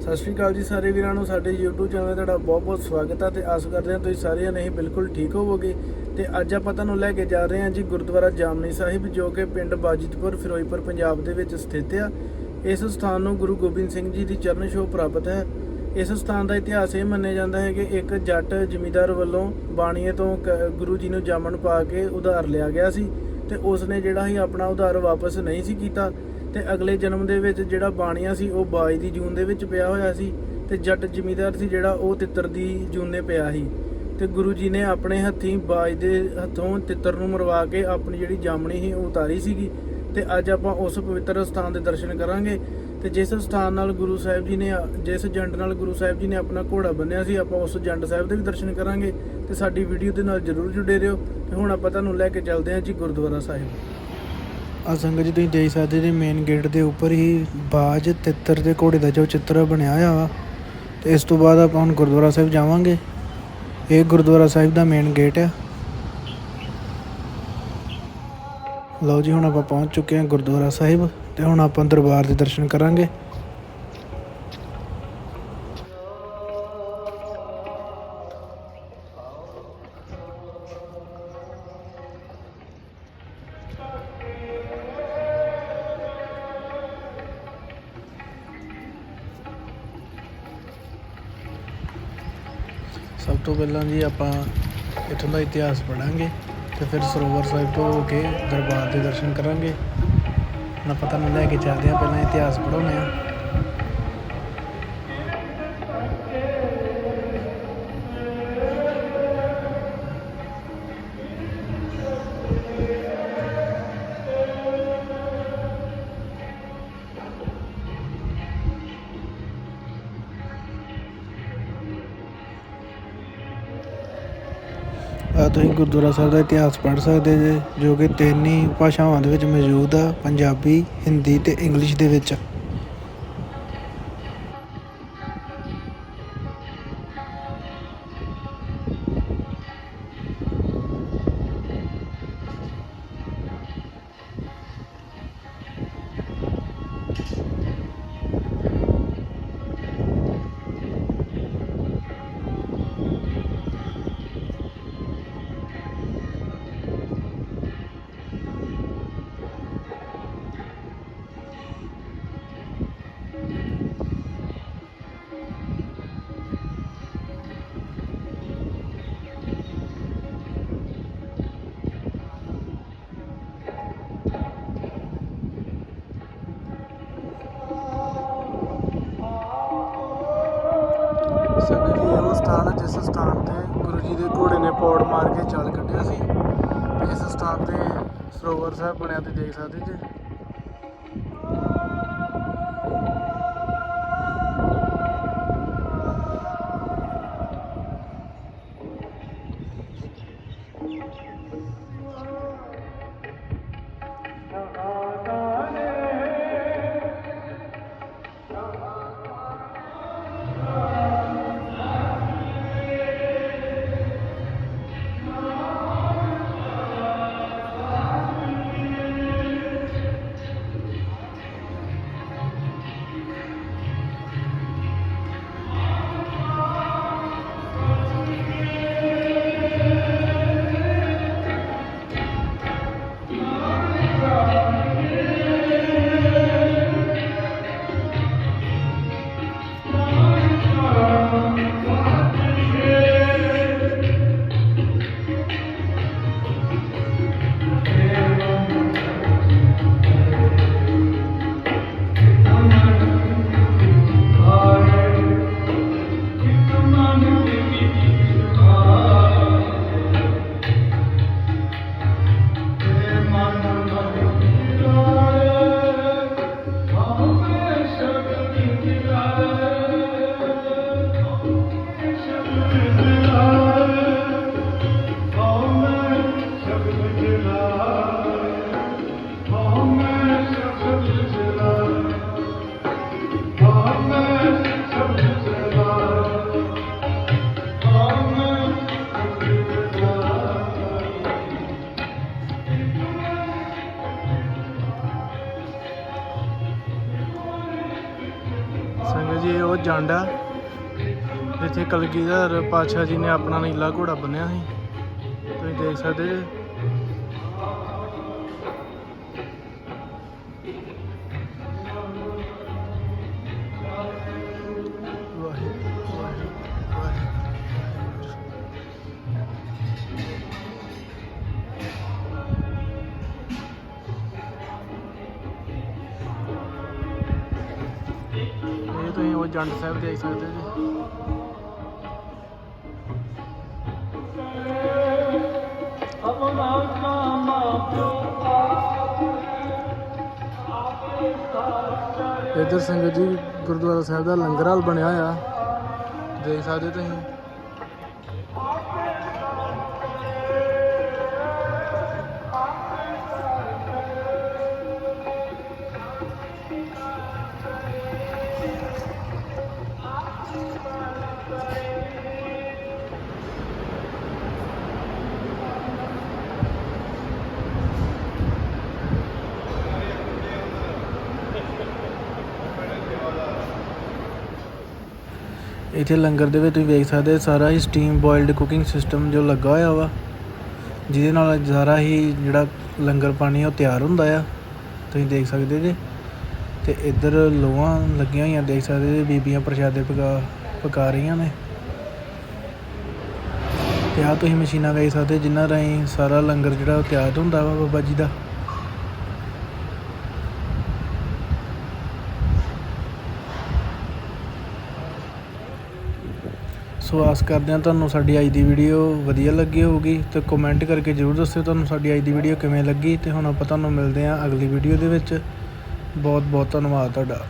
ਸਤਿ ਸ਼੍ਰੀ ਅਕਾਲ ਜੀ ਸਾਰੇ ਵੀਰਾਂ ਨੂੰ, ਸਾਡੇ YouTube ਚੈਨਲ ਤੁਹਾਡਾ ਬਹੁਤ-ਬਹੁਤ ਸਵਾਗਤ ਹੈ ਤੇ ਆਸ ਕਰਦੇ ਹਾਂ ਤੁਸੀਂ ਸਾਰੇ ਨਹੀਂ ਬਿਲਕੁਲ ਠੀਕ ਹੋਵੋਗੇ। ਤੇ ਅੱਜ ਆਪਾਂ ਤੁਹਾਨੂੰ ਲੈ ਕੇ ਜਾ ਰਹੇ ਹਾਂ ਜੀ ਗੁਰਦੁਆਰਾ ਜਾਮਨੀ ਸਾਹਿਬ, ਜੋ ਕਿ ਪਿੰਡ ਬਾਜੀਤਪੁਰ, ਫਿਰੋਜ਼ਪੁਰ, ਪੰਜਾਬ ਦੇ ਵਿੱਚ ਸਥਿਤ ਆ। ਇਸ ਸਥਾਨ ਨੂੰ ਗੁਰੂ ਗੋਬਿੰਦ ਸਿੰਘ ਜੀ ਦੀ ਚਰਨ ਛੋਹ ਪ੍ਰਾਪਤ ਹੈ। ਇਸ ਸਥਾਨ ਦਾ ਇਤਿਹਾਸ ਇਹ ਮੰਨਿਆ ਜਾਂਦਾ ਹੈ ਕਿ ਇੱਕ ਜੱਟ ਜ਼ਮੀਂਦਾਰ ਵੱਲੋਂ ਬਾਣੀਏ ਤੋਂ ਕ- ਗੁਰੂ ਜੀ ਨੂੰ ਜਾਮਣ ਪਾ ਕੇ ਉਧਾਰ ਲਿਆ ਗਿਆ ਸੀ ਤੇ ਉਸ ਨੇ ਜਿਹੜਾ ਹੀ ਆਪਣਾ ਉਧਾਰ ਵਾਪਸ ਨਹੀਂ ਸੀ ਕੀਤਾ। ਤੇ ਅਗਲੇ ਜਨਮ ਦੇ ਵਿੱਚ ਜਿਹੜਾ ਬਾਣੀਆ ਸੀ, ਉਹ ਬਾਜ ਦੀ ਜੂਨ ਦੇ ਵਿੱਚ ਪਿਆ ਹੋਇਆ ਸੀ ਤੇ ਜੱਟ ਜ਼ਮੀਂਦਾਰ ਸੀ ਜਿਹੜਾ, ਉਹ ਤਿੱਤਰ ਦੀ ਜੂਨ ਜੂਨੇ ਪਿਆ ਸੀ। ਤੇ ਗੁਰੂ ਜੀ ਨੇ ਆਪਣੇ ਹੱਥੀਂ ਬਾਜ ਦੇ ਹੱਥੋਂ ਤਿੱਤਰ ਨੂੰ ਮਰਵਾ ਕੇ ਆਪਣੀ ਜਿਹੜੀ ਜਾਮਣੀ ਸੀ, ਉਹ ਉਤਾਰੀ ਸੀਗੀ। ਤੇ ਅੱਜ ਆਪਾਂ ਉਸ ਪਵਿੱਤਰ ਸਥਾਨ ਦੇ ਦਰਸ਼ਨ ਕਰਾਂਗੇ। ਤੇ ਜਿਸ ਸਥਾਨ ਨਾਲ ਗੁਰੂ ਸਾਹਿਬ ਜੀ ਨੇ, ਜਿਸ ਜੰਡ ਨਾਲ ਗੁਰੂ ਸਾਹਿਬ ਜੀ ਨੇ ਆਪਣਾ ਘੋੜਾ ਬੰਨਿਆ ਸੀ, ਆਪਾਂ ਉਸ ਜੰਡ ਸਾਹਿਬ ਦੇ ਵੀ ਦਰਸ਼ਨ ਕਰਾਂਗੇ। ਤੇ ਸਾਡੀ ਵੀਡੀਓ ਦੇ ਨਾਲ ਜਰੂਰ ਜੁੜੇ ਰਹੋ। ਤੇ ਹੁਣ ਆਪਾਂ ਤੁਹਾਨੂੰ ਲੈ ਕੇ ਚੱਲਦੇ ਹਾਂ ਜੀ ਗੁਰਦੁਆਰਾ ਸਾਹਿਬ। ਆ ਸੰਗਤ ਜੀ ਤੁਸੀਂ ਦੇਖ ਸਕਦੇ ਜੀ ਮੇਨ ਗੇਟ ਦੇ ਉੱਪਰ ਹੀ ਬਾਜ, ਤਿੱਤਰ ਦੇ ਘੋੜੇ ਦਾ ਜੋ ਚਿੱਤਰ ਬਣਿਆ ਹੋਇਆ ਵਾ। ਤੇ ਇਸ ਤੋਂ ਬਾਅਦ ਆਪਾਂ ਹੁਣ ਗੁਰਦੁਆਰਾ ਸਾਹਿਬ ਜਾਵਾਂਗੇ। ਇਹ ਗੁਰਦੁਆਰਾ ਸਾਹਿਬ ਦਾ ਮੇਨ ਗੇਟ ਆ। ਲਓ ਜੀ, ਹੁਣ ਆਪਾਂ ਪਹੁੰਚ ਚੁੱਕੇ ਹਾਂ ਗੁਰਦੁਆਰਾ ਸਾਹਿਬ ਤੇ ਹੁਣ ਆਪਾਂ ਦਰਬਾਰ ਦੇ ਦਰਸ਼ਨ ਕਰਾਂਗੇ। ਸਭ ਤੋਂ ਪਹਿਲਾਂ ਜੀ ਆਪਾਂ ਇੱਥੋਂ ਦਾ ਇਤਿਹਾਸ ਪੜਾਂਗੇ ਤੇ ਫਿਰ ਸਰੋਵਰ ਸਾਹਿਬ ਤੋਂ ਹੋ ਕੇ ਦਰਬਾਰ ਦੇ ਦਰਸ਼ਨ ਕਰਾਂਗੇ। ਹੁਣ ਪਤਾ ਨਹੀਂ ਲੈ ਕੇ ਚੱਲਦੇ ਹਾਂ, ਪਹਿਲਾਂ ਇਤਿਹਾਸ ਪੜਾਉਂਦੇ ਹਾਂ। ਆ ਤੁਸੀਂ ਗੁਰਦੁਆਰਾ ਸਾਹਿਬ ਦਾ ਇਤਿਹਾਸ ਪੜ੍ਹ ਸਕਦੇ ਜੇ, ਜੋ ਕਿ ਤਿੰਨ ਹੀ ਭਾਸ਼ਾਵਾਂ ਦੇ ਵਿੱਚ ਮੌਜੂਦ ਆ, ਪੰਜਾਬੀ, ਹਿੰਦੀ ਅਤੇ ਇੰਗਲਿਸ਼ ਦੇ ਵਿੱਚ। ਸਥਾਨ ਜਿਸ ਸਥਾਨ ਤੇ ਗੁਰੂ ਜੀ ਦੇ ਘੋੜੇ ਨੇ ਪੌੜ ਮਾਰ ਕੇ ਚੱਲ ਕੱਢਿਆ ਸੀ। ਇਸ ਸਥਾਨ ਤੇ ਸਰੋਵਰ ਸਾਹਿਬ ਬਣਿਆ ਤੇ ਦੇਖ ਸਕਦੇ ਜੀ। ਜੰਡ ਆ। ਇੱਥੇ ਕਲਗੀਧਰ ਪਾਤਸ਼ਾਹ ਜੀ ਨੇ ਆਪਣਾ ਨੀਲਾ ਘੋੜਾ ਬੰਨਿਆ ਸੀ। ਤੁਸੀਂ ਦੇਖ ਸਕਦੇ ਜੇ ਤੁਸੀਂ ਉਹ ਜੰਡ ਸਾਹਿਬ ਦੇਖ ਸਕਦੇ ਜੀ। ਇੱਧਰ ਸੰਗਤ ਜੀ ਗੁਰਦੁਆਰਾ ਸਾਹਿਬ ਦਾ ਲੰਗਰ ਹਾਲ ਬਣਿਆ ਹੋਇਆ ਦੇਖ ਸਕਦੇ ਤੁਸੀਂ। ਇੱਥੇ ਲੰਗਰ ਦੇ ਵਿੱਚ ਤੁਸੀਂ ਵੇਖ ਸਕਦੇ ਸਾਰਾ ਹੀ ਸਟੀਮ ਬੋਇਲਡ ਕੁਕਿੰਗ ਸਿਸਟਮ ਜੋ ਲੱਗਾ ਹੋਇਆ ਵਾ। ਜਿਹਦੇ ਨਾਲ ਸਾਰਾ ਹੀ ਜਿਹੜਾ ਲੰਗਰ ਪਾਣੀ ਆ, ਉਹ ਤਿਆਰ ਹੁੰਦਾ ਆ। ਤੁਸੀਂ ਦੇਖ ਸਕਦੇ ਜੇ। ਤੇ ਇੱਧਰ ਲੋਹਾਂ ਲੱਗੀਆਂ ਹੋਈਆਂ, ਦੇਖ ਸਕਦੇ ਜੇ, ਬੀਬੀਆਂ ਪ੍ਰਸ਼ਾਦੇ ਪਕਾ ਪਕਾ ਰਹੀਆਂ ਨੇ। ਤੇ ਆ ਤੁਸੀਂ ਮਸ਼ੀਨਾਂ ਵੇਖ ਸਕਦੇ ਜਿਨ੍ਹਾਂ ਰਾਹੀਂ ਸਾਰਾ ਲੰਗਰ ਜਿਹੜਾ ਉਹ ਤਿਆਰ ਹੁੰਦਾ ਵਾ ਬਾਬਾ ਜੀ ਦਾ। ਸੋ ਆਸ ਕਰਦੇ ਹਾਂ ਤੁਹਾਨੂੰ ਸਾਡੀ ਅੱਜ ਦੀ ਵੀਡੀਓ ਵਧੀਆ ਲੱਗੀ ਹੋਊਗੀ ਤੇ ਕਮੈਂਟ ਕਰਕੇ ਜਰੂਰ ਦੱਸਿਓ ਤੁਹਾਨੂੰ ਸਾਡੀ ਅੱਜ ਦੀ ਵੀਡੀਓ ਕਿਵੇਂ ਲੱਗੀ ਤੇ ਹੁਣ ਆਪਾਂ ਤੁਹਾਨੂੰ ਮਿਲਦੇ ਹਾਂ ਅਗਲੀ ਵੀਡੀਓ ਦੇ ਵਿੱਚ। ਬਹੁਤ ਬਹੁਤ ਧੰਨਵਾਦ ਤੁਹਾਡਾ।